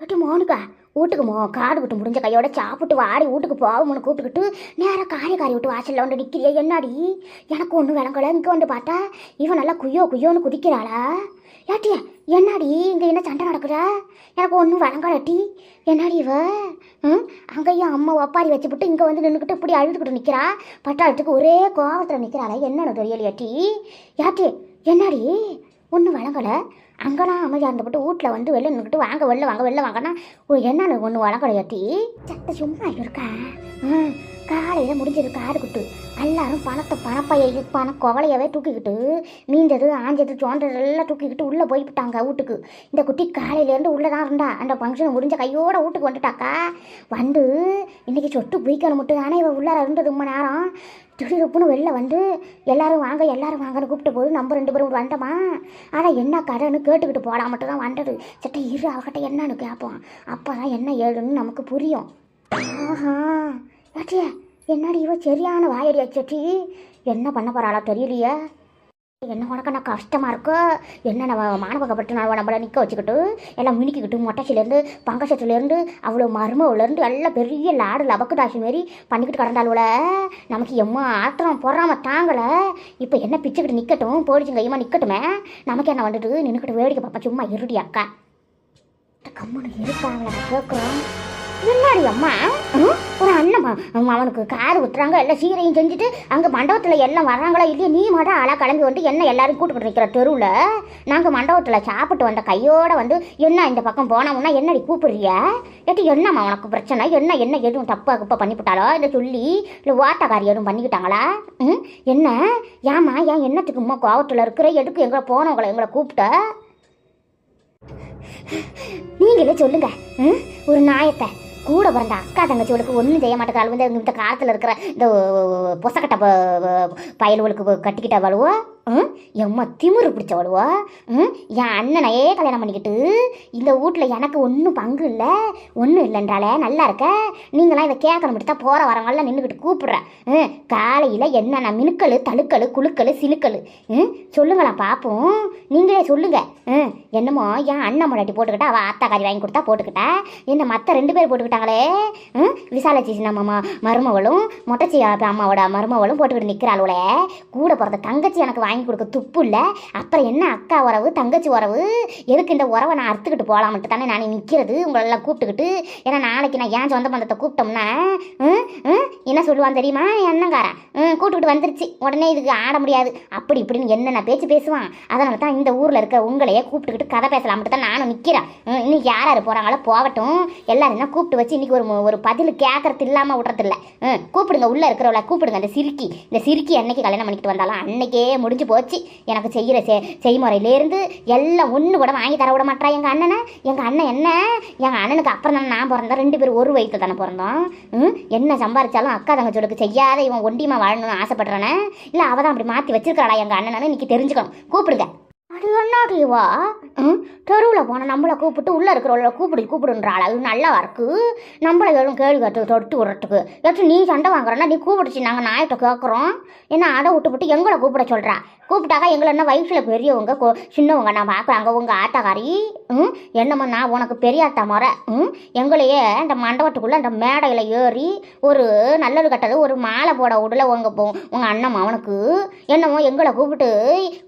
ஏட்டி மோனுக்கா வீட்டுக்குமோ காடு விட்டு முடிஞ்ச கையோட சாப்பிட்டு வாடி வீட்டுக்கு போகும்னு கூப்பிட்டுக்கிட்டு நேராக காரி காரி விட்டு வாசலில் வந்து நிற்கிறியே என்னடி? எனக்கு ஒன்றும் விளங்கல இங்கே வந்து பார்த்தா இவன் நல்லா குய்யோ குய்யோன்னு குதிக்கிறாளா? ஏட்டி என்னடி இங்கே என்ன சண்டை நடக்குதா எனக்கு ஒன்றும் விளங்கலட்டி என்னாடி இவ? ம்? அங்கேயும் அம்மா ஒப்பாரி வச்சுப்பட்டு இங்கே வந்து நின்றுக்கிட்டு இப்படி அழுதுகிட்டு நிற்கிறா பட்டாளத்துக்கு ஒரே கோபத்தில் நிற்கிறாளா என்னன்னு தெரியலையாட்டி ஏட்டி. என்னாடி? ஒன்றும் வழங்கலை அங்கேனா அமைதியாக இருந்துவிட்டு வீட்டில் வந்து வெளில நின்றுக்கிட்டு வாங்க வெளில வாங்க வெளில வாங்கன்னா ஓ ஒன்று வழங்கலையாட்டி சத்த சும்மா இருக்கா. ஆ. காலையில் முடிஞ்சது காது குட்டு. எல்லாரும் பணத்தை பணப்பையை பண குவலையவே தூக்கிக்கிட்டு மீந்தது ஆஞ்சது சோன்றது எல்லாம் தூக்கிக்கிட்டு உள்ளே போய்விட்டாங்க வீட்டுக்கு. இந்த குட்டி காலையிலேருந்து உள்ளே தான் இருந்தா. அந்த ஃபங்க்ஷன் முடிஞ்ச கையோட வீட்டுக்கு வந்துட்டாக்கா. வந்து இன்றைக்கி சொட்டு பிடிக்கணும் மட்டும் ஆனால் இவன் உள்ளார இருந்தது ரொம்ப நேரம். திடீர்ப்புன்னு வெளில வந்து எல்லாரும் வாங்க எல்லாரும் வாங்கன்னு கூப்பிட்ட போது நம்ம ரெண்டு பேரும் வந்தோமா? ஆனால் என்ன கடைன்னு கேட்டுக்கிட்டு போடா மட்டும் தான் வந்தது. சட்டை இரு அவகிட்ட என்னன்னு கேட்போம். அப்போ தான் என்ன ஏழுன்னு நமக்கு புரியும். ஆஹா. ஏட்டியே என்னடி இவ சரியான வாயடி வச்சட்டி என்ன பண்ண போகிறாளோ தெரியலையே. என்ன உனக்கு நான் கஷ்டமாக இருக்கோ? என்ன நம்ம மாணவகப்பட்டு நான் நம்மளை நிற்க வச்சுக்கிட்டு எல்லாம் மினுக்கிக்கிட்டு மொட்டைச்சிலேருந்து பங்கசத்துலேருந்து அவ்வளோ மருமவுலேருந்து எல்லாம் பெரிய லாடு லபக்கு டாசி மாரி பண்ணிக்கிட்டு கிடந்தாளுவல நமக்கு எம்மா ஆத்திரம் பொறாம தாங்கலை. இப்போ என்ன பிச்சுக்கிட்டு நிற்கட்டும் போடிச்சுங்க ஐயமா நிற்கட்டுமே நமக்கு என்ன வந்துட்டு? நின்றுக்கிட்டு வேடிக்கை பார்ப்பா சும்மா இருடி அக்கா. கம்முன்னு இருக்காங்களா? கேட்குறோம் என்னடி அம்மா? ம்? ஒரு அண்ணன் அவனுக்கு கார் விட்டுறாங்க எல்லாம் சீரையும் செஞ்சுட்டு அங்கே மண்டபத்தில் எல்லாம் வர்றாங்களா இல்லையா நீ மட்டும் ஆளாக கிளம்பி வந்து என்ன எல்லாரும் கூட்டுக்கிட்டு நிற்கிற தெருவில்? நாங்கள் மண்டபத்தில் சாப்பிட்டு வந்த கையோடு வந்து என்ன இந்த பக்கம் போனோம்னா என்னடி கூப்பிடுறிய? ஏட்டி என்னம்மா உனக்கு பிரச்சனை? என்ன என்ன எதுவும் தப்பாக குப்பை பண்ணிவிட்டாலோ இல்லை சொல்லி இல்லை ஓட்டக்காரி எதுவும் பண்ணிக்கிட்டாங்களா? ம்? என்ன? ஏம்மா ஏன் என்னத்துக்கு உமா கோவத்தில் இருக்கிற? எதுக்கு எங்களை போனவங்களை எங்களை கூப்பிட்ட? நீங்களே சொல்லுங்க. ம்? ஒரு நாயத்தை கூட பிறந்த அக்கா தங்கச்சிகளுக்கு ஒன்றும் செய்ய மாட்டேங்கிறாள் வந்து இந்த காலத்தில் இருக்கிற இந்த பொசக்கட்டை பயல்களுக்கு கட்டிக்கிட்ட வலுவோ ம்? எம்மா திமுரு பிடிச்சவளுவோ? ம்? என் அண்ணனையே கல்யாணம் பண்ணிக்கிட்டு இந்த வீட்டில் எனக்கு ஒன்றும் பங்கு இல்லை. ஒன்றும் இல்லைன்றாலே நல்லா இருக்க? நீங்களாம் இதை கேட்கணும் தான் போகிற வரவங்களாம் நின்றுக்கிட்டு கூப்பிட்றேன். ம்? காலையில் என்னென்ன மினுக்கல் தழுக்கல் குழுக்கல் சிலுக்கல் ம்? சொல்லுங்களா பார்ப்போம் நீங்களே சொல்லுங்க. ம்? என்னமோ என் அண்ணன் முன்னாடி போட்டுக்கிட்டா அவள் ஆத்தாக்காரி வாங்கி கொடுத்தா போட்டுக்கிட்டா? என்ன மற்ற ரெண்டு பேர் போட்டுக்கிட்டாங்களே? ம்? விசாலச்சி நம்ம மருமவளும் மருமகளும் மொட்டச்சி அம்மாவோட மருமகளும் போட்டுக்கிட்டு நிற்கிறாளுவளே கூட பிறந்த தங்கச்சி எனக்கு வாங்கி வாங்கி கொடுக்க துப்பு இல்லை. அப்புறம் என்ன அக்கா உறவு தங்கச்சி உறவு? எதுக்கு இந்த உறவை நான் அறுத்துக்கிட்டு போகலாமட்டு தானே நான் நிற்கிறது உங்களெல்லாம் கூப்பிட்டுக்கிட்டு. ஏன்னா நாளைக்கு நான் ஏன் சொந்த பந்தத்தை கூப்பிட்டோம்னா ம், என்ன சொல்லுவான் தெரியுமா? என்னங்கார ம், கூப்பிட்டுக்கிட்டு வந்துருச்சு. உடனே இதுக்கு ஆட முடியாது. அப்படி இப்படின்னு என்னென்ன பேச்சு பேசுவான்? அதனால தான் இந்த ஊரில் இருக்க உங்களையே கூப்பிட்டுக்கிட்டு கதை பேசலாம்ட்டு தான் நானும் நிற்கிறேன் இன்னைக்கு யார் யார் போகிறாங்களோ போகட்டும். எல்லாரும் தான் கூப்பிட்டு வச்சு இன்னைக்கு ஒரு ஒரு பதில் கேட்கறது இல்லாமல் விட்றதில்ல. ம், கூப்பிடுங்க. உள்ளே இருக்கிறவள கூப்பிடுங்க. அந்த சிரிக்கி. இந்த சிரிக்கி அன்னைக்கு கல்யாணம் பண்ணிக்கிட்டு வந்தாலும் அன்னைக்கே முடிஞ்சு போச்சு. எனக்கு செய்கிற செ செய்முறையிலேருந்து எல்லாம் ஒன்று கூட வாங்கி தர விட மாட்டா எங்கள் அண்ணனை. எங்கள் அண்ணன் என்ன? எங்கள் அண்ணனுக்கு அப்புறம் தானே நான் பிறந்தேன் ரெண்டு பேரும் ஒரு வயிற்று தானே பிறந்தோம். ம், என்ன சம்பாரிச்சாலும் அக்கா தங்கச்சோடுக்கு செய்யாத இவன் ஒண்டியமாக வாழணும்னு ஆசைப்படுறானே? இல்லை அவள் தான் அப்படி மாற்றி வச்சிருக்காளா எங்கள் அண்ணனு இன்னைக்கு தெரிஞ்சுக்கணும். கூப்பிடுங்க. அது என்னடிவா ம்? தெருவில் போன நம்மளை கூப்பிட்டு உள்ளே இருக்கிறவள கூப்பிடு கூப்பிடுன்றாள் அது நல்லா இருக்கு நம்மளை எதுவும் கேள்வி கட்டு தொட்டு விடுறதுக்கு. ஏதாச்சும் நீ சண்டை வாங்குறன்னா நீ கூப்பிடுச்சு நாங்கள் நாயிட்ட கேட்குறோம் என்ன அடை விட்டு விட்டு எங்களை கூப்பிட சொல்கிறா கூப்பிட்டாக்கா எங்களை என்ன வயசில் பெரியவங்க கோ சின்னவங்க நான் பார்க்குறாங்க உங்கள் ஆத்தாக்காரி ம் என்னமோ நான் உனக்கு பெரிய ஆட்டா முறை ம் எங்களையே அந்த மண்டபத்துக்குள்ளே அந்த மேடையில் ஏறி ஒரு நல்லது கட்டது ஒரு மாலை போட விடல உங்கள் உங்கள் அண்ணன் அவனுக்கு என்னமோ எங்களை கூப்பிட்டு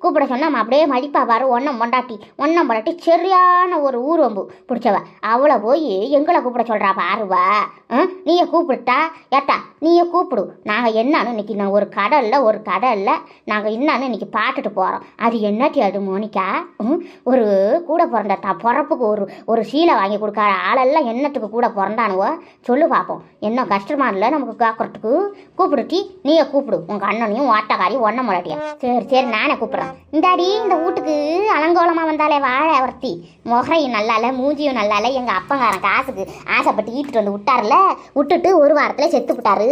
கூப்பிட சொன்னால் அப்படியே மதிப்பா பாரு. ஒன்னம் பொண்டாட்டி ஒன்னம் பொண்டாட்டி சரியான ஒரு ஊர்வம்பு பிடிச்சவ. அவளை போய் எங்களை கூப்பிட சொல்கிறா பாருவா. ம் நீயே கூப்பிட்டா ஏட்டா நீயே கூப்பிடு. நாங்கள் என்னன்னு இன்னைக்கு நான் ஒரு கடலில் ஒரு கடலில் நாங்கள் என்னன்னு இன்னைக்கு பார்த்துட்டு போகிறோம் அது என்னட்டி அது மோனிக்கா ம் ஒரு கூட பிறந்த த பிறப்புக்கு ஒரு ஒரு சீலை வாங்கி கொடுக்காத ஆளெல்லாம் என்னத்துக்கு கூட பிறந்தானுவோ? சொல்லு பார்ப்போம் என்ன கஷ்டமா இல்லை நமக்கு கேட்கறதுக்கு கூப்பிடுட்டி நீயே கூப்பிடு. உங்கள் அண்ணனையும் ஓட்டக்காரி ஒன்ன முடாட்டியா சரி சரி நானே கூப்பிட்றேன். இந்தாடி இந்த வீட்டுக்கு அலங்கோலமாக வந்தாலே வாழை ஒருத்தி. முகரையும் நல்லால மூஞ்சியும் நல்லால எங்கள் அப்பங்காரன் காசுக்கு ஆசைப்பட்டு ஈட்டுட்டு வந்து விட்டார்ல விட்டுட்டு ஒரு வாரத்தில் செத்து விட்டாரு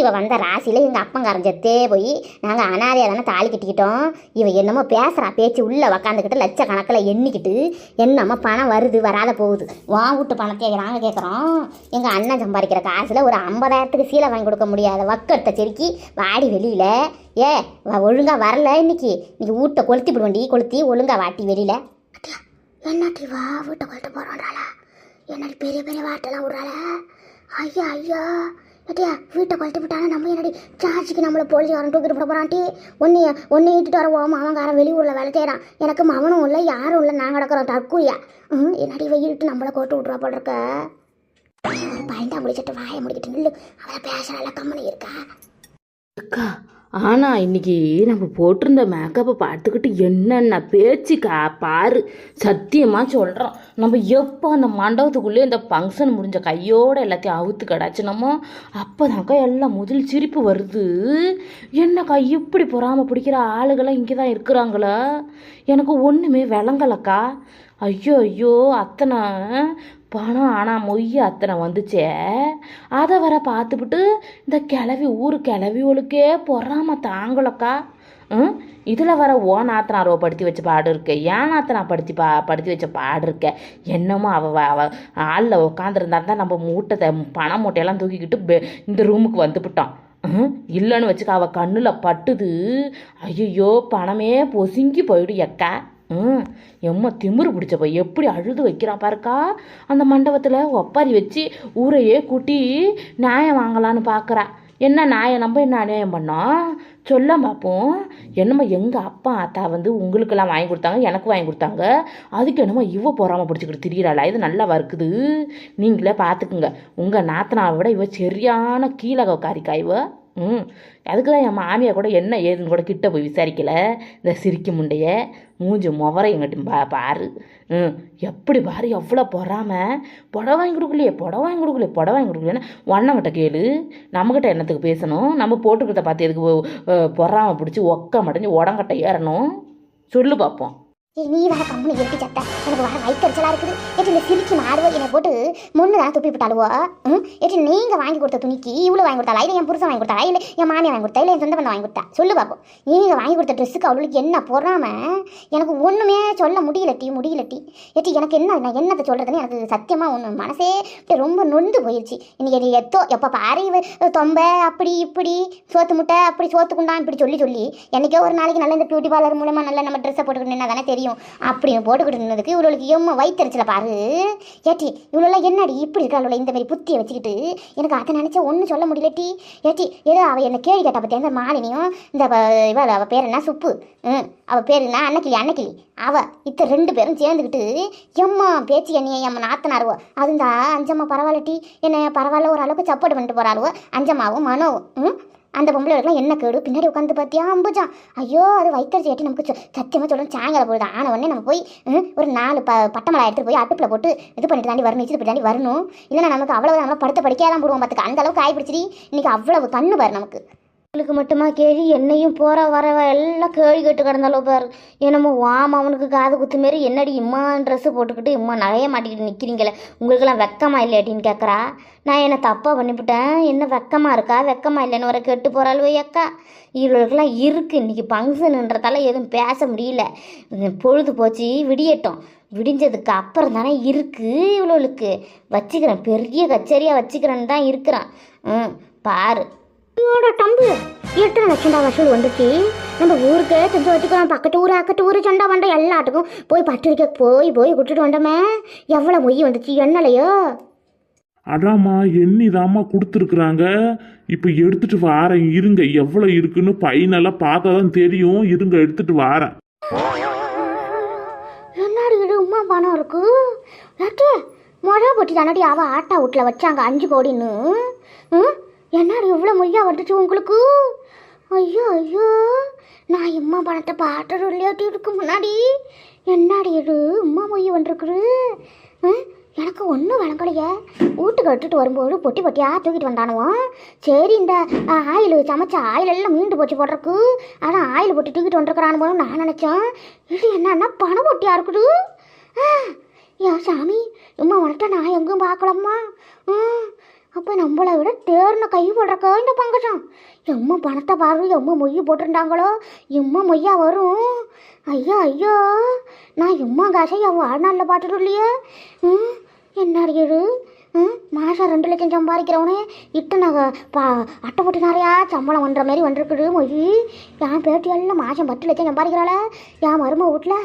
இவன் வந்த ராசியில் எங்கள் அப்பங்காரன் செத்தே போய் நாங்கள் அனாதையாக தானே தாலி கட்டிக்கிட்டோம் இவன் என்னமோ பேசுகிறா பேச்சு உள்ளே உக்காந்துக்கிட்டு லட்சக்கணக்கில் எண்ணிக்கிட்டு என்னமோ பணம் வருது வராத போகுது? வா வீட்டு பணத்தை நாங்கள் கேட்குறோம் எங்கள் அண்ணன் சம்பாதிக்கிற காசில் ஒரு ஐம்பதாயிரத்துக்கு சீலை வாங்கி கொடுக்க முடியாத வக்கெடுத்த செருக்கி வாடி வெளியில். ஏ ஒழுங்காக வரல இன்னைக்கு. இன்னைக்கு வீட்டை கொளுத்தி விடுவண்டி. கொளுத்தி ஒழுங்கா வாட்டி வெளியில். என்னட்டி வா வீட்டை கொளுத்து போகிறாளால என்னடி பெரிய பெரிய வாட்டெல்லாம் விட்றாளா? ஐயா ஐயா. ஆட்டியா வீட்டை கொளுத்தி விட்டாலும் நம்ம என்னடி சார்ஜிக்கு நம்மளை போலீஸ் வரணும் தூக்கிட்டு போட போகிறான்ட்டி ஒன்றைய ஒன்று இட்டுட்டு வரவோம் அவங்காரன் வெளியூரில் வேலை செய்கிறான் எனக்கு மவனும் இல்லை யாரும் இல்லை. நான் கிடக்கிறோம் தற்கூலியா? ம் என்னடி வெயிட்டு நம்மளை கோட்டு விட்ருவா போல இருக்க? பயந்தா முடிச்சிட்டு வாயை முடிக்கிட்டு நில்லு. அவளை பேசுறாள் கம்மனி இருக்கா? இருக்கா ஆனால் இன்றைக்கி நம்ம போட்டிருந்த மேக்கப்பை பார்த்துக்கிட்டு என்னென்ன பேச்சுக்கா பாரு சத்தியமாக சொல்கிறோம் நம்ம எப்போ அந்த மண்டபத்துக்குள்ளே இந்த ஃபங்க்ஷன் முடிஞ்ச கையோடு எல்லாத்தையும் அவுத்து கிடாச்சினமோ அப்போதான்க்கா எல்லாம் முதல் சிரிப்பு வருது. என்னக்கா இப்படி பொறாமல் பிடிக்கிற ஆளுகளாம் இங்கே தான் இருக்கிறாங்களா? எனக்கு ஒன்றுமே விளங்கலக்கா. ஐயோ ஐயோ அத்தனை பணம் ஆனால் மொய் அத்தனை வந்துச்சே. அதை வர பார்த்துப்புட்டு இந்த கிளவி ஊர் கிளவிகளுக்கே பொறாம தாங்கலக்கா. ம்? இதில் வர ஓ நாத்தனாரோ படுத்தி வச்ச பாடு இருக்கு. ஏன் நாத்தனா படுத்தி பா படுத்தி வச்ச பாடு இருக்க? என்னமோ அவ அவ ஆளில் உட்காந்துருந்தா தான் நம்ம மூட்டை பணம் மூட்டையெல்லாம் தூக்கிக்கிட்டு பெ- இந்த ரூமுக்கு வந்துவிட்டோம் ம், இல்லைன்னு வச்சுக்க அவள் கண்ணில் பட்டுது. ஐயோ பணமே பொசுங்கி போயிடு எக்கா ம் எம்மா திமிரு பிடிச்சப்ப. எப்படி அழுது வைக்கிறான் பாருக்கா. அந்த மண்டபத்தில் ஒப்பாரி வச்சு ஊரையே கூட்டி நியாயம் வாங்கலான்னு பார்க்குறா என்ன நியாயம்? நம்ம என்ன அநியாயம் பண்ணோம் சொல்ல பார்ப்போம் என்னம்மா எங்கள் அப்பா அத்தா வந்து உங்களுக்கெல்லாம் வாங்கி கொடுத்தாங்க எனக்கு வாங்கி கொடுத்தாங்க. அதுக்கு என்னமோ இவ பொறாமல் பிடிச்சிக்கிட்டு திரியிறாளா? இது நல்லா இருக்குது நீங்களே பார்த்துக்குங்க உங்கள் நாத்தனாவை விட இவ சரியான கீழகக்காரிக்கா இவ. ம் அதுக்கு தான் என் மாமியார் கூட என்ன ஏதுன்னு கூட கிட்ட போய் விசாரிக்கல. இந்த சிரிக்க முண்டைய மூஞ்சி முவரை எங்கிட்ட பா பாரு. ம் எப்படி பாரு எவ்வளோ பொறாம? புடவை வாங்கி கொடுக்கலையே புடவை வாங்கி கொடுக்கலையே புடவை வாங்கி கொடுக்கலன்னா ஒன்னங்கிட்ட கேளு. நம்மக்கிட்ட என்னத்துக்கு பேசணும்? நம்ம போட்டுக்கிறத பார்த்து எதுக்கு அஹ், பொறாம பிடிச்சி ஒக்க மடைஞ்சு உடங்கட்ட ஏறணும்? சொல்லு பார்ப்போம் ஏய், நீ வேற கம்பெனி எப்படி சத்த. எனக்கு வர வயிற்றுச்சலா இருக்குது. எட்டு இந்த சிரிக்கி மாடுவோ என்னை போட்டு முன்னு தான் துப்பி விட்டாளுவோ? ம்? எட்டு நீங்கள் வாங்கி கொடுத்த துணிக்கு இவ்வளோ வாங்கி கொடுத்தாளா? இல்லை என் புருஷன் வாங்கி கொடுத்தாளா? இல்லை என் மாமியை வாங்கி கொடுத்தா? இல்லை என் சொந்த பண்ண வாங்கி கொடுத்தா? சொல்லு பார்ப்போம் நீங்கள் வாங்கி கொடுத்த ட்ரெஸ்ஸுக்கு அவளுக்கு என்ன பொறாம? எனக்கு ஒன்றுமே சொல்ல முடியல டி முடியல டி. எட்டு எனக்கு என்ன நான் என்னத்தை சொல்கிறதுன்னு எனக்கு சத்தியமாக ஒன்று மனசே அப்படியே ரொம்ப நொந்து போயிடுச்சு இன்னைக்கு எத்தோ எப்போ பாரு தொம்பை அப்படி இப்படி சோத்து முட்டை அப்படி சோத்துக்குண்டான் இப்படி சொல்லி சொல்லி என்னைக்கோ ஒரு நாளைக்கு நல்ல இந்த பியூட்டி பார்லர் மூலமாக நல்ல நம்ம ட்ரெஸ்ஸை போட்டுக்கணும் என்ன தானே தெரியும். அப்படின்னு போட்டுக்கிட்டு இருந்ததுக்கு இவளுக்கு எம்ம வயிற்றுச்சல பாரு. ஏட்டி இவ்வளோலாம் என்னடி இப்படி இருக்காள் இந்த மாதிரி புத்தியை வச்சுக்கிட்டு? எனக்கு அதை நினச்சா ஒன்றும் சொல்ல முடியல டி. ஏட்டி ஏதோ அவள் என்ன கேள்வி கேட்டா பற்றி அந்த மாலினியும் இந்த இவள் அவள் பேர் என்ன? சுப்பு. ம் அவள் பேர் என்ன? அன்னக்கிளி அன்னக்கிளி. அவள் இத்த ரெண்டு பேரும் சேர்ந்துக்கிட்டு எம்மா பேச்சு என்னைய எம்மா நாத்தனாருவோ? அதுந்தா அஞ்சம்மா பரவாயில்ல டி. என்ன பரவாயில்ல ஒரு அளவுக்கு சப்போர்ட் பண்ணிட்டு போகிறாளுவோ அஞ்சம்மாவும் மனோவும் ம்? அந்த பொம்பளைகளுக்குலாம் என்ன கேடு? பின்னாடி உட்காந்து பார்த்தியா அம்புஜா? ஐயோ அது வைத்தறிச்சி எட்டி நமக்கு சத்தியமாக சொல்லணும் சாயங்காலம் பொழுது ஆன உடனே நம்ம போய் ம், ஒரு நாலு ப பட்டமலை எடுத்துட்டு போய் அடுப்பில் போட்டு இது பண்ணிட்டு தாண்டி வரணும் இது தாண்டி வரணும். இல்லைன்னா நமக்கு அவ்வளோ நம்ம படுத்த படிக்காதான் போடுவோம் பார்த்துக்க அந்த அளவுக்கு காய் இன்னைக்கு அவ்வளவு கண்ணு பாரு நமக்கு. அவளுக்கு மட்டுமா கேள்வி என்னையும் போகிற வரவ எல்லாம் கேள்வி கேட்டு கிடந்தாலோ பாரு. என்னமோ வாம் அவனுக்கு காது குத்து மாரி என்னடி இம்மா ட்ரெஸ்ஸு போட்டுக்கிட்டு இம்மா நகைய மாட்டிக்கிட்டு நிற்கிறீங்களே உங்களுக்கெல்லாம் வெக்கமா இல்லையாட்டின்னு கேட்குறா நான் என்ன தப்பாக பண்ணிவிட்டேன் என்ன வெக்கமா இருக்கா? வெக்கமா இல்லைன்னு வர கெட்டு போகிறாள் அக்கா. இவளுக்கெல்லாம் இருக்குது இன்றைக்கி ஃபங்க்ஷனுன்றதால எதுவும் பேச முடியல. பொழுது போச்சு விடியட்டும். விடிஞ்சதுக்கு அப்புறம் தானே இருக்குது இவ்வளோளுக்கு வச்சுக்கிறேன். பெரிய கச்சேரியாக வச்சுக்கிறேன்னு தான் இருக்கிறான். ம் பாரு. ஐயோட தம்பு எத்தனை லட்சம் ரூபா வசூல் வந்துச்சு? நம்ம ஊருக்கே செஞ்சு வச்சுக்கலாம். பக்கத்து ஊர் அக்கத்து ஊர் சண்டை வண்டை எல்லாத்துக்கும். போய் பட்டு வைக்க போய் போய் விட்டுட்டு வந்தோமே. எவ்வளோ மொய் வந்துச்சு? என்னலையோ? அதாம்மா எண்ணிதாம்மா கொடுத்துருக்குறாங்க. இப்போ எடுத்துட்டு வாரேன். இருங்க எவ்வளோ இருக்குன்னு பையனெல்லாம் பார்த்தா தான் தெரியும். இருங்க எடுத்துட்டு வாரேன். என்னடி இது? உமா பணம் இருக்கு. லட்டு மொழ போட்டி தானடி அவ ஆட்டா வீட்டில் வச்சாங்க. அஞ்சு கோடின்னு. ம்? என்னடி இவ்வளோ மொய்யா வந்துச்சு உங்களுக்கு? ஐயோ ஐயோ. நான் இம்மா பணத்தை பாட்டுறது இல்லையாட்டி முன்னாடி. என்னடி இது? உம்மா மொய் வந்துருக்குது. எனக்கு ஒன்றும் வழங்கலையே வீட்டுக்கு எடுத்துட்டு வரும்போது பொட்டி பொட்டியாக தூக்கிட்டு வந்தானுவோம் சரி இந்த ஆயில் சமைச்ச ஆயில் எல்லாம் மீண்டு போச்சு போடுறக்கு அதான் ஆயில் போட்டு தூக்கிட்டு வந்துருக்குறானு நான் நினச்சேன்? இது என்னன்னா பணம் பொட்டியாக இருக்குது? ஆ, சாமி. இம்மா வந்துட்டா நான் எங்கேயும் பார்க்கலம்மா. ம். அப்போ நம்மளை விட தேர்ன கை போடுறக்கோ இந்த பங்கஜம் எம்மா பணத்தை பாரு எம்மா மொய் போட்டிருந்தாங்களோ எம்மா மொய்யா வரும். ஐயோ ஐயோ நான் எம்மா காசை என் வாழ்நாளில் பார்த்துட்டு இல்லையே? ம் என்ன இது ம் மாதம் ரெண்டு லட்சம் சம்பாதிக்கிறவனே இத்தனை நான் பா அட்டை போட்டு நிறையா சம்பளம் பண்ணுற மாதிரி வந்துருக்குது மொய். என் பேட்டியெல்லாம் மாதம் பத்து லட்சம் சம்பாதிக்கிறாள. என் மரும வீட்டில்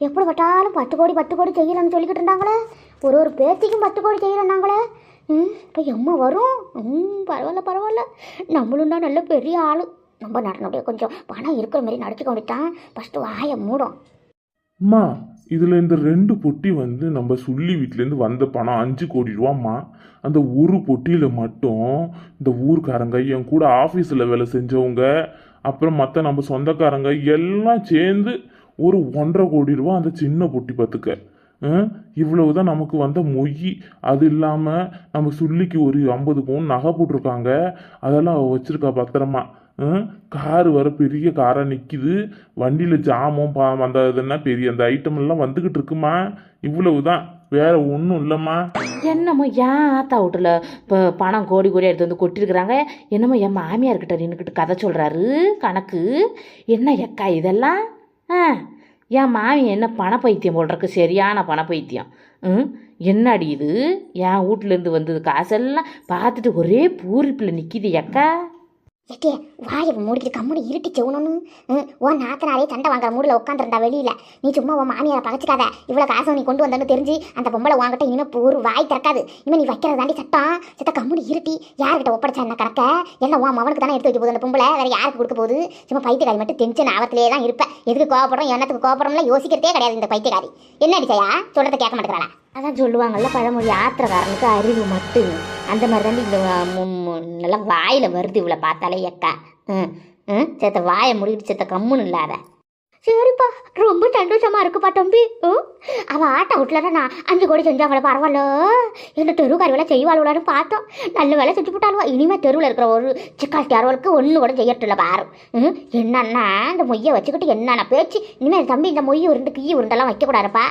எப்படி பட்டாலும் பத்து கோடி பத்து கோடி செய்யலன்னு சொல்லிக்கிட்டு இருந்தாங்களே. ஒரு ஒரு பேத்திக்கும் பத்து கோடி செய்யலன்னாங்களே இப்போ எம்மா வரும். ம் பரவாயில்ல பரவாயில்ல. நம்மளும் தான் நல்ல பெரிய ஆள். நம்ம நடனுடைய கொஞ்சம் பணம் இருக்கிற மாதிரி நடிச்சுக்க முடித்தான் ஃபஸ்ட்டு வாயை மூடும். அம்மா இதில் இந்த ரெண்டு பொட்டி வந்து நம்ம சுள்ளி வீட்டிலேருந்து வந்த பணம் அஞ்சு கோடி ரூபாம்மா. அந்த ஒரு பொட்டியில் மட்டும் இந்த ஊர்க்காரங்க என் கூட ஆஃபீஸில் வேலை செஞ்சவங்க அப்புறம் மற்ற நம்ம சொந்தக்காரங்க எல்லாம் சேர்ந்து ஒரு ஒன்றரை கோடி ரூபா அந்த சின்ன பொட்டி பார்த்துக்க. இவ்வளவுதான் நமக்கு வந்த மொய். அது இல்லாமல் நம்ம சுள்ளிக்கு ஒரு ஐம்பது பவுன் நகை போட்டிருக்காங்க. அதெல்லாம் அவள் வச்சிருக்கா பத்திரமா. கார் வர பெரிய காராக நிற்கிது வண்டியில் ஜாமம் பா அந்த இதுன்னா பெரிய அந்த ஐட்டம் எல்லாம் வந்துக்கிட்டு இருக்குமா? இவ்வளவுதான். வேற ஒன்றும் இல்லைம்மா. என்னமோ ஏன் ஆத்தா வீட்டில் இப்போ பணம் கோடி கோடி எடுத்து வந்து கொட்டிருக்கிறாங்க? என்னமோ என் மாமியார்கிட்ட நின்றுக்கிட்டு கதை சொல்கிறாரு கணக்கு? என்ன எக்கா இதெல்லாம்? ஆ என் மாமி என்ன பண பைத்தியம் போடுறக்கு சரியான பண பைத்தியம் ம்? என்னடி இது? என் வீட்டிலேருந்து வந்தது காசெல்லாம் பார்த்துட்டு ஒரே பூரிப்பில் நிற்கிது எக்கா? எட்டே வாயை மூடிக்கிட்டு கம்முடி இருட்டி செவணும்னு. ம் உன் நாத்தனாரே சண்டை வாங்குற மூடில் உட்காந்துருந்தா வெளியில். நீ சும்மா உன் மாமியாரை பகச்சிக்காத. இவ்வளோ காசை நீ கொண்டு வந்தேன்னு தெரிஞ்சு அந்த பொம்பளை வாங்கிட்ட இனிமேல் ஒரு வாய் திறக்காது. இனிமேல் நீ வைக்கிறது தாண்டி சட்டம். சட்ட கம்முடி இருட்டி. யார்கிட்ட ஒப்படைச்சா என்ன கணக்க? எல்லாம் உன் மவனுக்கு தானே எடுத்து வைக்க போகுது அந்த பொம்பளை. வேற யாருக்கு கொடுக்க போகுது? சும்மா பைத்தியக்காரி மட்டும் டென்ஷன் ஆபத்திலே தான் இருப்பேன் எதுக்கு கோவப்படுறோம் என்னத்துக்கு கோவப்படுறோம்லாம் யோசிக்கிறதே கிடையாது இந்த பைத்தியக்காரி. என்ன அடிச்சாயா சொல்கிறத கேட்க மாட்டேங்கிறாளா? அதான் சொல்லுவாங்கல்ல பழமொழி ஆத்திரக்காரனுக்கு அறிவு மட்டும். அந்த மாதிரி தாண்டி இந்த நல்லா வாயில் வருது இவ்வளோ பார்த்தாலே எக்கா ம் ம் சேத்த வாயை முடிக்கிட்டு சேத்த கம்முன்னு இல்லாத. சரிப்பா. ரொம்ப சந்தோஷமா இருக்குப்பா தம்பி. ம் அவ ஆட்ட விட்டுலடா நான். அஞ்சு கோடி செஞ்சாங்களே பரவாயில்ல. இந்த தெரு வேலை செய்வாளுவலான்னு பார்த்தோம். நல்ல வேலை செஞ்சு போட்டாளுவா. இனிமே தெருவில் இருக்கிற ஒரு சிக்காட்டி அறுவலுக்கு ஒன்று கூட செய்யறதில்ல பாரு. ம் என்னன்னா இந்த மொய்யை வச்சுக்கிட்டு என்னென்ன பேச்சு. இனிமேல் தம்பி இந்த மொய் உருண்டு கீ உருண்டெல்லாம் வைக்கக்கூடாதுப்பா.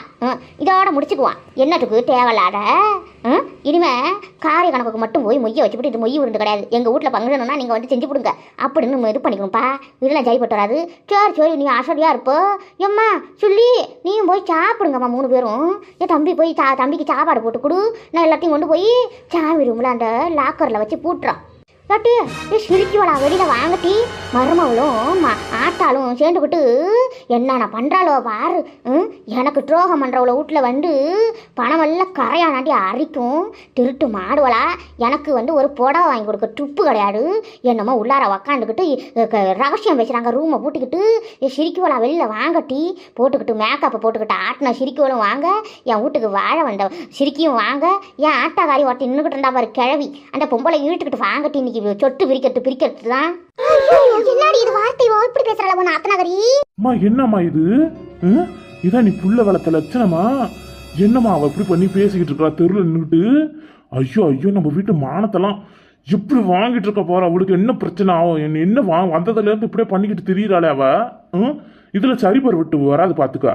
இதோட முடிச்சுக்குவான். என்னத்துக்கு தேவையில்லாத? ம்? இனிமே காரிய கணக்குக்கு மட்டும் போய் மொய்யை வச்சுக்கிட்டு இது மொய் உருண்டு கிடையாது. எங்கள் வீட்டில் பங்குனா நீங்கள் வந்து செஞ்சு கொடுங்க. அப்படின்னு நம்ம இது பண்ணிக்கணும்ப்பா இதெல்லாம் ஜெயப்பட்டு வராது. சரி சரி நீ ஆசரியாக இருப்போ. எம்மா சொல்லி நீயும் போய் சாப்பிடுங்கம்மா மூணு பேரும். என் தம்பி போய் சா தம்பிக்கு சாப்பாடு போட்டு கொடு. நான் எல்லாத்தையும் கொண்டு போய் சாமி ரூமில் அந்த லாக்கரில் வச்சு பூட்டுறோம் காட்டி ஏ சிரிக்குவலா வெளியில் வாங்கட்டி. மருமவளும் ஆத்தாலும் ஆட்டாலும் சேர்ந்துக்கிட்டு என்னென்ன பண்ணுறாளோ பாரு. ம், எனக்கு துரோகம் பண்ணுறவளோ வீட்டில் வந்து பணம் எல்லாம் கரையானாட்டி அரிக்கும். திருட்டு மாடுவலா எனக்கு வந்து ஒரு புடவை வாங்கி கொடுக்க துப்பு கிடையாது. என்னமோ உள்ளார உக்காந்துக்கிட்டு க- ரகசியம் பேசுகிறாங்க ரூமை பூட்டிக்கிட்டு ஏ சிரிக்குவலா வெளியில் வாங்கட்டி. போட்டுக்கிட்டு மேக்கப்பை போட்டுக்கிட்டு ஆட்டின சிரிக்குவளும் வாங்க. என் வீட்டுக்கு வாழ வந்த சிரிக்கியும் வாங்க. என் ஆட்டாக்காரி ஒருத்தர் நின்றுக்கிட்டு இருந்தா பாரு கிழவி. அந்த பொம்பளை இழுத்துக்கிட்டு வாங்கட்டி இன்னைக்கு சொட்டு விரிக்கட்டு பிரிக்கிறது தான் என்னடி இது வார்த்தை? இப்படி பேசுறாள் உன் ஆத்தனாகரி அம்மா என்னம்மா இது? ம்? இதான் நீ புள்ள வளர்த்த லட்சணமா? என்னம்மா அவ இப்படி பண்ணி பேசிக்கிட்டு இருக்கா? தெருவில் நின்றுட்டு ஐயோ ஐயோ நம்ம வீட்டு மானத்தெல்லாம் எப்படி வாங்கிட்டு இருக்க போற. அவளுக்கு என்ன பிரச்சனை ஆகும்? என்ன என்ன வா வந்ததுல இருந்து இப்படியே பண்ணிக்கிட்டு திரியிறாளே அவ? ம்? இதுல சரிபர் விட்டு வராது பாத்துக்கா.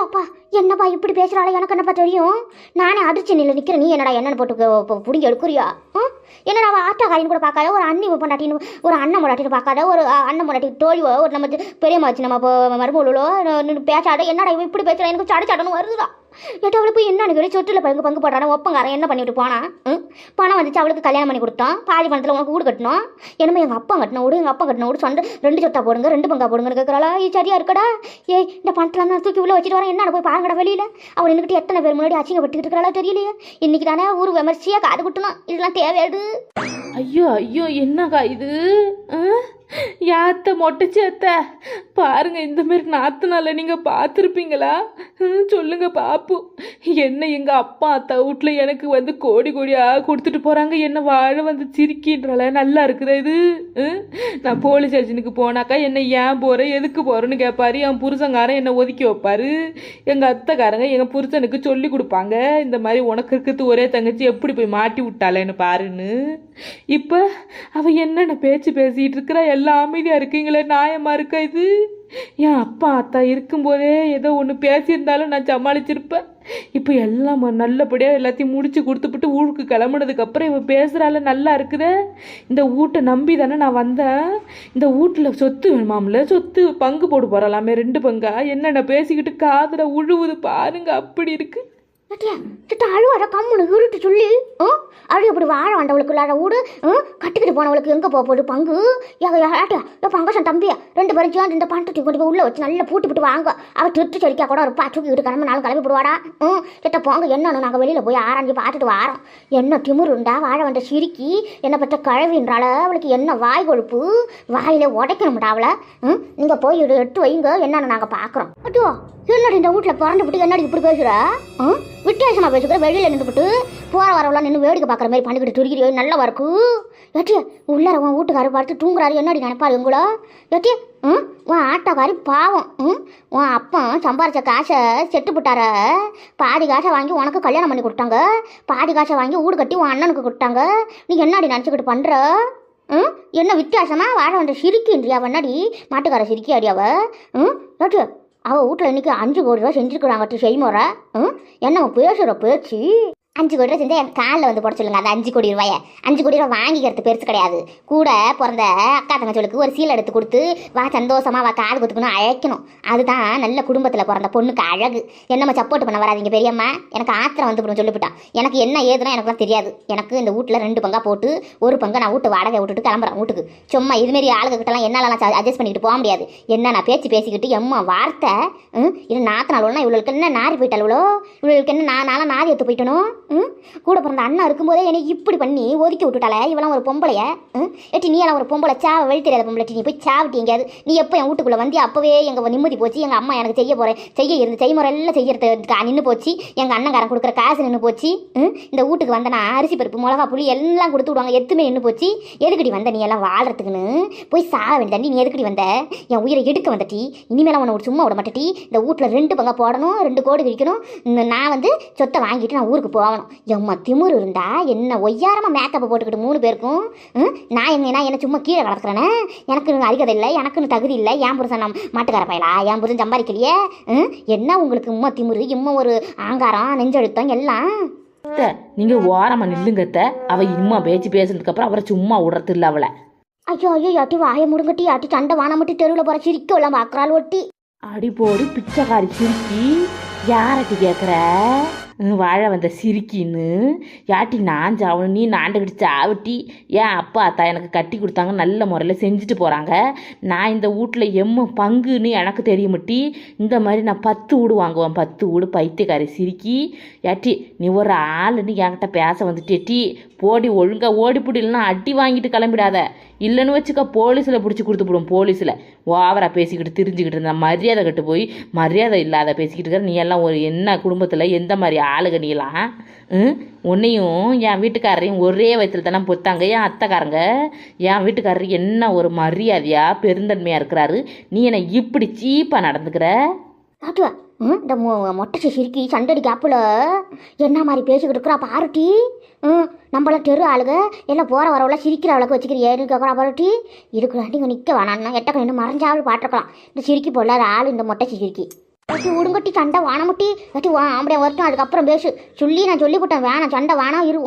ஏப்பா என்னப்பா இப்படி பேசுறாளே? எனக்கு என்னப்பா தெரியும்? நானே அதிர்ச்சி நிலை நிற்கிறேன் நீ என்னடா என்னன்னு போட்டு பிடிங்க எடுக்குறியா? ம்? என்னடா அவள் ஆட்டாக்காரின்னு கூட பார்க்காத? ஒரு அண்ணி பொண்டாட்டின்னு ஒரு அண்ணன் பொண்டாட்டின்னு பார்க்காத? ஒரு அண்ணன் பொண்டாட்டி தோழிவோ ஒரு நம்ம பெரியம்மாச்சு நம்ம இப்போ மருமகளோ பேசாத. என்னடா இப்படி பேசுறா? எனக்கு சட சடன்னு வருதுடா. ஏட்டா அவளை போய் என்ன அனுப்பி சொத்துல பங்கு பங்கு போடுறான ஒப்பங்காரன் என்ன பண்ணிட்டு போனா? ம்? பணம் வந்துச்சு அவளுக்கு கல்யாணம் பண்ணி கொடுத்தான். பாதி பணத்தில் உனக்கு வீடு கட்டணும் என்னமோ எங்கள் அப்பா கட்டின வீடு எங்கள் அப்பா கட்டின வீடு சொந்த ரெண்டு சொத்தா போடுங்க ரெண்டு பங்கா போடுங்கன்னு கேட்குறாளா சரியா இருக்கடா. ஏய் இந்த பணத்தில் நான் தூக்கி உள்ள வச்சுட்டு வரேன். என்ன போய் பாருங்கடா வெளியில. அவள் நின்றுட்டு எத்தனை பேர் முன்னாடி அசிங்கப்பட்டுக்கிட்டு இருக்கிறாளா தெரியலையே. இன்னைக்கு தானே ஊர் விமர்சையாக காது குட்டணும் இதெல்லாம் தேவையாது ஐயோ ஐயோ என்னக்கா இது? ஆ? யாத்த மொட்டைச்சேத்த பாருங்க இந்த மாதிரி நாத்தனால நீங்க பார்த்துருப்பீங்களா? சொல்லுங்க பாப்பு. என்ன எங்க அப்பா அத்தா வீட்டில் எனக்கு வந்து கோடி கோடியா கொடுத்துட்டு போறாங்க. என்ன வாழ வந்து சிரிக்கின்றால நல்லா இருக்குதா இது? ம்? நான் போலீஸ் ஸ்டேஷனுக்கு போனாக்கா என்ன ஏன் போகிறேன் எதுக்கு போறேன்னு கேட்பாரு என் புருஷங்காரன் என்ன ஒதுக்கி வைப்பாரு? எங்க அத்தைக்காரங்க எங்க புருஷனுக்கு சொல்லி கொடுப்பாங்க. இந்த மாதிரி உனக்கு இருக்கிறது ஒரே தங்கச்சி எப்படி போய் மாட்டி விட்டாளேன்னு பாருன்னு. இப்போ அவ என்னென்ன பேச்சு பேசிகிட்டு இருக்கிறா? எல்லாம் அமைதியாக இருக்கீங்களே நியாயமாக இருக்கா இது? என் அப்பா அத்தா இருக்கும்போதே ஏதோ ஒன்று பேசியிருந்தாலும் நான் சமாளிச்சிருப்பேன். இப்போ எல்லாம் நல்லபடியாக எல்லாத்தையும் முடிச்சு கொடுத்துப்புட்டு ஊருக்கு கிளம்புனதுக்கப்புறம் இவன் பேசுகிறால நல்லா இருக்குதே? இந்த வீட்டை நம்பி தானே நான் வந்தேன். இந்த வீட்டில் சொத்து வேணுமாம்ல? சொத்து பங்கு போடு போகிறலாமே ரெண்டு பங்கா? என்னென்ன பேசிக்கிட்டு காதில் உழுவுது பாருங்க அப்படி இருக்குது ஏட்டியா, சித்த அழுவார கம்முனு இருட்டு சொல்லி அப்படி இப்படி வாழ வந்தவளுக்கு இல்லாத வீடு ம், கட்டிக்கிட்டு போனவளுக்கு எங்கே போக போகுது பங்கு? ஏட்டியா ஏ பங்கசன் தம்பியா ரெண்டு பேரும் சேர்ந்து இந்த பணத்தை கொண்டு போய் உள்ள வச்சு நல்லா பூட்டி விட்டு வாங்க. அவள் திருட்டு செடிக்கா கூட ஒரு பாச்சு வீடு கிளம்பி நாளும் கிளம்பி விடுவாடா ம் கிட்ட போங்க என்னன்னு நாங்கள் வெளியில் போய் ஆராய்ஞ்சு பார்த்துட்டு வாரோம். என்ன திமுருண்டா வாழ வந்த சிரிக்கி என்ன பற்ற கழவின்றால அவளுக்கு என்ன வாய் கொழுப்பு? வாயிலே உடைக்கணும்டா அவளை. ம் நீங்கள் போய் எடுத்து வைங்க என்னன்னு நாங்கள் பார்க்குறோம் அட்டோ என்னடி இந்த வீட்டில் பிறந்து விட்டு என்னடி இப்படி பேசுகிற ம் வித்தியாசமாக பேசுகிற வெளியில் நின்றுபிட்டு போகிற வரவெல்லாம் நின்று வேடிக்கை பார்க்குற மாதிரி பண்ணிக்கிட்டு துருக்கிறியோ நல்லா வரக்கு எட்டி உள்ளார உன் வீட்டுக்காரர் பார்த்து தூங்குறாரு என்னடி நினைப்பாரு எங்களோ ஏட்டி ம் உன் ஆட்டோக்காரி பாவம் ம் உன் அப்பா சம்பாரித்த காசை செட்டு விட்டார பாதி காசை வாங்கி உனக்கு கல்யாணம் பண்ணி கொடுத்தாங்க. பாதி காசை வாங்கி வீடு கட்டி உன் அண்ணனுக்கு கொடுத்தாங்க. நீ என்னடி நினச்சிக்கிட்டு பண்ணுற ம் என்ன வித்தியாசமாக வாழ வந்த சிரிக்கின்றியா வண்ணாடி மாட்டுக்கார சிரிக்கியாடி அவ? ம் ஏட்டி அவள் வீட்டில் இன்னைக்கு அஞ்சு கோடி ரூபா செஞ்சுருக்குறாங்க செய்முறை. ம்? என்ன பேசுகிற பேச்சு? அஞ்சு கோடி ரூபா சேர்ந்து என் காலில் வந்து போட சொல்லுங்க. அந்த அஞ்சு கோடி ரூபாயை. அஞ்சு கோடி ரூபா வாங்கிக்கிறது பெருசு கிடையாது. கூட பிறந்த அக்கா தங்கச்சோளுக்கு ஒரு சீலை எடுத்து கொடுத்து வா சந்தோஷமா வா காது குத்துக்கணும் அழைக்கணும். அதுதான் நல்ல குடும்பத்தில் பிறந்த பொண்ணுக்கு அழகு. என்னம்மா சப்போர்ட் பண்ண வராதீங்க பெரியம்மா? எனக்கு ஆத்திரம் வந்து சொல்லிவிட்டான். எனக்கு என்ன ஏதுன்னா எனக்குலாம் தெரியாது. எனக்கு இந்த வீட்டில் ரெண்டு பங்கா போட்டு ஒரு பங்கை நான் வீட்டு வாடகை விட்டுட்டு கிளம்புறேன் வீட்டுக்கு. சும்மா இதுமாரி ஆளுகிட்டலாம் என்னாலலாம் அட்ஜஸ்ட் பண்ணிக்கிட்டு போக முடியாது. என்ன நான் பேச்சு பேசிக்கிட்டு எம்மா வார்த்தை? ம்? இது நாத்த நாள் இவ்வளோக்கு என்ன நாரி போயிட்டாள் இவ்வளோ இவ்வளோக்கு என்ன நான் நாளாக நாரி எடுத்து போயிட்டணும் ம்? கூட பிறந்த அண்ணா இருக்கும்போதே என்னை இப்படி பண்ணி ஒதுக்கி விட்டுட்டாளே? இவெல்லாம் ஒரு பொம்பளைய? ம்? எட்டி நீ எல்லாம் ஒரு பொம்பளை சாவ வழி தெரியாத பொம்பளை நீ போய் சாவிட்டி எங்கேயாவது நீ எப்போ என் வீட்டுக்குள்ளே வந்து அப்போவே எங்கள் நிம்மதி போச்சு எங்கள் அம்மா எனக்கு செய்ய போகிறேன் செய்ய இருந்து செய்முறை எல்லாம் செய்யறதுக்கு நின்று போச்சு எங்கள் அண்ணங்காரன் கொடுக்குற காசு நின்று போச்சு ம்? இந்த வீட்டுக்கு வந்தனா அரிசி பருப்பு மிளகா புளி எல்லாம் கொடுத்து விடுவாங்க எத்துமே நின்று போச்சு. எதுக்கடி வந்த நீ எல்லாம் வாழ்றதுக்குன்னு போய் சாக வேண்டியதாண்டி நீ எதுக்கடி வந்த? என் உயிரை எடுக்க வந்தட்டி. இனிமேல் உன்னை ஒரு சும்மா விட மாட்டேட்டி. இந்த வீட்டில் ரெண்டு பங்கா போடணும் ரெண்டு கோடி கிழிக்கணும். நான் வந்து சொத்தை வாங்கிட்டு நான் ஊருக்கு போகணும். எம்மா திமிரு இருந்தா என்ன ஒய்யாரமாக மேக்கப்பை போட்டுக்கிட்டு மூணு பேருக்கும் நான் நான் என்ன சும்மா கீழே கிடக்குறேனே எனக்கு அருகதை இல்லை எனக்குன்னு தகுதி இல்லை என் புருஷன் நம் மாட்டுக்கார பயலா? என் புருஷன் சம்பாதிக்கலையே? என்ன உங்களுக்கு உம்மா திமிரு இம்மா ஒரு ஆங்காரம் நெஞ்செழுத்தம் எல்லாம்? அத்தை நீங்கள் ஓரமாக நில்லுங்க அத்தை. அவள் இம்மா பேச்சு பேசுனதுக்கப்புறம் அவரை சும்மா விடுறது இல்லை அவளை. ஐயோ ஐயோ அட்டி வாயை முடுங்கட்டி அட்டி சண்டை வானமட்டி தெருவில் போகிற சிரிக்க எல்லாம் பார்க்குறாள் ஒட்டி. அடி போடு பிச்சைக்காரி சிரிக்கி. யாரட்டி கேட்குற வாழ வந்த சிரிக்கின்னு. யாட்டி நான் சாவணும். நீ நாண்டுகிட்டு சாவட்டி. ஏன் அப்பா அத்தா எனக்கு கட்டி கொடுத்தாங்க. நல்ல முறையில் செஞ்சுட்டு போகிறாங்க நான் இந்த வீட்டில் எம்ம பங்குன்னு எனக்கு தெரியுமட்டி. இந்த மாதிரி நான் பத்து வீடு வாங்குவேன். பத்து வீடு பைத்தியக்காரி சிரிக்கி. யாட்டி நீ ஒரு ஆளுன்னு என்கிட்ட பேச வந்துட்டேட்டி போடி ஒழுங்காக ஓடிப்புடி இல்லைன்னா அடி வாங்கிட்டு கிளம்பிடாத. இல்லைன்னு வச்சுக்க போலீஸில் பிடிச்சி கொடுத்துப்பிடும் போலீஸில். ஓவராக பேசிக்கிட்டு திரிஞ்சுக்கிட்டு இருந்த மரியாதை கட்டு போய் மரியாதை இல்லாத பேசிக்கிட்டு இருக்கிற நீ எல்லாம் ஒரு என்ன குடும்பத்தில் எந்த மாதிரி ஆளுக நீலாம் உன்னையும் என் வீட்டுக்காரரையும் ஒரே வயசில் தானே பொத்தாங்க. என் அத்தைக்காரங்க என் வீட்டுக்காரர் என்ன ஒரு மரியாதையாக பெருந்தன்மையாக இருக்கிறாரு. நீ என்னை இப்படி சீப்பாக நடந்துக்கிற? ஆட்டுவா ம் இந்த மொ- மொட்டை சிரிக்கி சண்டடி கேப்பில் என்ன மாதிரி பேசிக்கிட்டு இருக்கிறா பாருட்டி ம் நம்மளாம் தெரு ஆளுங்க எல்லாம் போகிற வரவெல்லாம் சிரிக்கிற அவளுக்கு வச்சுக்கிறியேன்னு கேட்குறா பாருட்டி இருக்கிறாண்டி இங்கே நிற்க வேணாம்னா எட்ட கண்ணு மறைஞ்சாவது பாட்டுருக்கலாம் இந்த சிரிக்கி பொல்லாத ஆள் இந்த மொட்டை சிரிக்கி வச்சு உடுங்கட்டி சண்டை வானமுட்டி வச்சு வா ஆம்படியா வரட்டும் அதுக்கப்புறம் பேசு. சொல்லி நான் சொல்லிவிட்டேன் வேணாம் சண்டை வேணாம் இரு